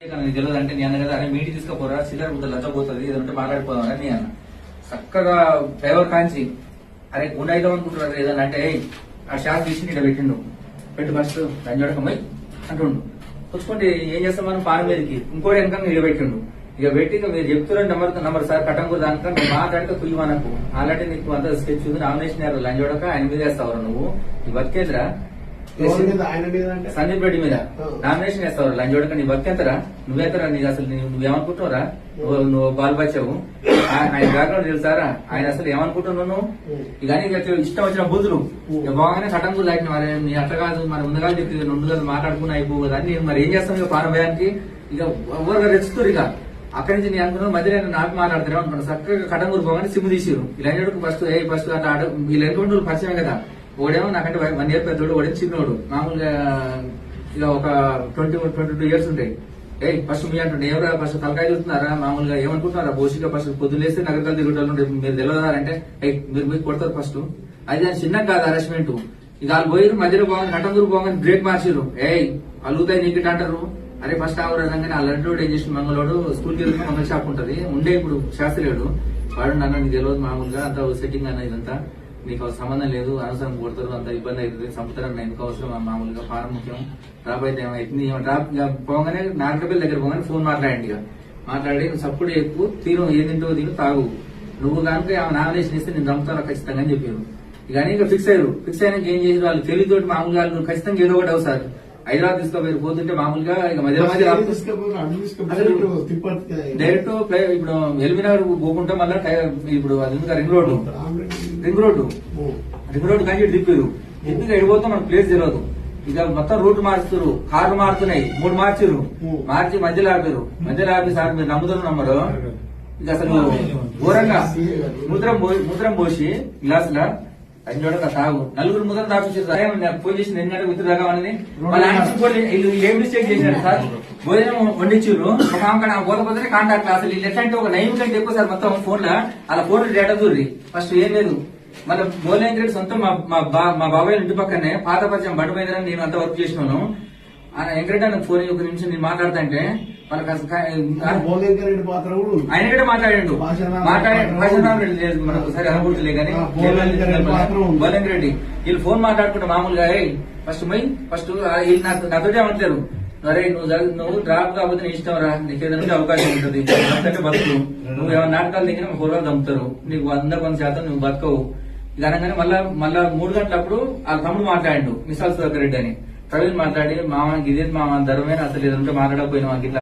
తెలియదు అంటే నేను కదా అరే మీటి తీసుకుపోరా చిల్లర బుద్ధ లచ్చపోతుంది ఏదంటే మాట్లాడిపోదాం అని నేను అన్న. చక్కగా డ్రైవర్ కాంచి అరే గుండె అయితే అనుకుంటున్నారు ఏదన్నా అంటే ఆ షాప్ తీసి ఇక్కడ పెట్టిండు. పెట్టు ఫస్ట్ రంజోడకమై అంటుండు. పుచ్చుకుంటే ఏం చేస్తాం మనం పాన మీదకి? ఇంకోటి వెనక ఇక్కడ పెట్టిండు ఇక పెట్టి మీరు చెప్తున్నారు నెంబర్ నెంబర్ సార్ కట్టంకు దానిక నువ్వు మాట్లాడితే కుయ్యి మనకు. ఆల్రెడీ నీకు అంత స్కెచ్ ఉంది నామినేషన్ అయ్యారు లంజోడక ఆయన మీద వేస్తావు నువ్వు. ఈ బతికేదిరా సందీప్ రెడ్డి మీద. నామినేషన్ వేస్తావు లంచోడక నీ భక్తి ఎంతరా? నువ్వెంతరా నీకు అసలు నువ్వేమనుకుంటున్నారా నువ్వు నువ్వు బాల్పచ్చావు ఆయన బ్యాక్గ్రౌండ్ తెలుసారా? ఆయన అసలు ఏమనుకుంటున్నావు నువ్వు ఇష్టం వచ్చిన బూతులు. బాగానే కటంకు లాగిన మరి నీ అట్లా కాదు మరి ముందుగా చెప్పి రెండు మాట్లాడుకుని అయిపోవు కదా అని నేను మరి ఏం చేస్తాను ఇక పానభయానికి ఇక ఎవరు రెచ్చుతారు ఇక? అక్కడి నుంచి నేను అనుకున్నాను మధ్యలో నేను నాకు మాట్లాడతారు అనుకున్నాను. చక్కగా కటంగూరు పోగానే సిమ్ తీసిరు ఇలా ఫస్ట్ ఏ ఫస్ట్ అట్లా ఆడ వీళ్ళు ఎన్నికొండ పరిచయం కదా. ఓడేమో నాకంటే వన్ ఇయర్ పెద్దోడు ఓడే చిన్నోడు. మామూలుగా ఇక ఒక ట్వంటీ ట్వంటీ టూ ఇయర్స్ ఉంటాయి. ఏ ఫస్ట్ మీ అంటుండే ఎవరా ఫస్ట్ తలకాయ చూస్తున్నారా? మామూలుగా ఏమనుకుంటున్నారా? బోసిగా ఫస్ట్ పొద్దులేస్తే నగరకాలు తిరుగుతారు మీరు తెలియదారంటే మీరు పోయి కొడతారు ఫస్ట్. అది అది చిన్న కాదు హరాస్మెంట్ ఇక వాళ్ళు పోయి మధ్యలో పోగానే నటందూరు పోగానే బ్రేక్ మార్చారు ఏ అలుగుతాయి నీకు అంటారు? అరే ఫస్ట్ ఆవిడ అనగానే ఆ లడ్డు ఏం చేసిన మంగళోడు స్కూల్కి వెళ్తే మంగళ షాప్ ఉంటది. ఉండే ఇప్పుడు శాస్త్రియుడు వాడు నన్ను తెలియదు మామూలుగా అంత సెట్టింగ్ అన్న ఇదంతా. నీకు అవసరం సంబంధం లేదు అనవసరం కొడతారు అంత ఇబ్బంది అవుతుంది చంపుతారని ఎందుకు అవసరం? మామూలుగా ఫారం ముఖ్యం. డ్రాప్ అయితే ఏమైతుంది డ్రాప్ పోగానే నాగరపల్లి దగ్గర పోగానే ఫోన్ మాట్లాడండి ఇక. మాట్లాడి సప్పుడు ఎక్కువ తీరు ఏం తింటావో తిను తాగు. నువ్వు కనుక ఆమె నామినేషన్ ఇస్తే నేను చంపుతాను ఖచ్చితంగా అని చెప్పారు. ఇక అని ఇక ఫిక్స్ అయ్యారు. ఫిక్స్ అయినాక ఏం చేసి వాళ్ళు తెలివితోటి మామూలుగా వాళ్ళు ఖచ్చితంగా ఏదో ఒకటి అవుతారు. హైదరాబాద్ తీసుకోపోయి పోతుంటే మామూలుగా ఇక మధ్య డైరెక్ట్ ఇప్పుడు ఎల్బినగర్ పోకుంటే మళ్ళీ ఇప్పుడు అది ring road. Ring road. Ring road కానీ ఇటు తిప్పారు ఎందుకు ఎడిపోతే మనకు ప్లేస్ తెలియదు ఇక మొత్తం రూట్ మార్చుతారు కార్లు మారుతున్నాయి. మూడు మార్చిరు. మార్చి మధ్యలో ఆపారు. మధ్యలో ఆపి సార్ మీరు నమ్ముతారు నమ్మరు? ఇక అసలు ఘోరంగా. ముద్రం ముద్రం పోసి గ్లాసుల అది చూడక తాగు నలుగురు ముద్రం తాపించారు ఫోన్ చేసి నిన్న విత్తు తాగామని వాళ్ళ వీళ్ళు ఏం మిస్టేక్ చేశారు సార్. భోజనం వండించారు. ఒక ఆమె కాడ పోకపోతే కాంటాక్ట్ అసలు వీళ్ళు ఎట్లా అంటే ఒక నైన్ కంటే ఎక్కువ సార్ మొత్తం ఫోన్లో. అలా ఫోన్ డేటా చూర్రి ఫస్ట్ ఏం లేదు. మళ్ళీ బోలేం గ్రేడ్ సొంతం మా మా బాబాయ్ ఇంటి పక్కనే పాత పరిచయం బండి నేను అంత వర్క్ చేసినాను. ఆయన వెంకరెడ్డి ఫోన్ ఒక నిమిషం నేను మాట్లాడతా అంటే వాళ్ళకి అసలు. ఆయన కూడా మాట్లాడాడు. మాట్లాడి మనకు ఒకసారి అనకూడదులే కానీ. ఆ, బోలంగి రెడ్డి వీళ్ళు ఫోన్ మాట్లాడుకుంటే మామూలుగా ఫస్ట్ పోయి ఫస్ట్ వీళ్ళు నాకు నాతోటే ఏమంటారు అరే నువ్వు నువ్వు డ్రాప్ కాకపోతే నీ ఇష్టం రా. నీకు ఏదైనా అవకాశం ఉంటుంది. బతుకు. నువ్వు ఏమైనా నాటకాలు దిగిన పూర్వాలు చంపుతారు నీకు వంద కొంత శాతం నువ్వు బతకవు. ఇది అనగానే మళ్ళా మళ్ళా మూడు గంటలప్పుడు వాళ్ళ తమ్ముడు మాట్లాడిండు మిసాల్ సుధాకర్ రెడ్డి అని. ప్రవీణ్ మాట్లాడి మామ ఇదే మామ ధర్మమైన అసలు ఏదంటే మాట్లాడకపోయినా ఇట్లా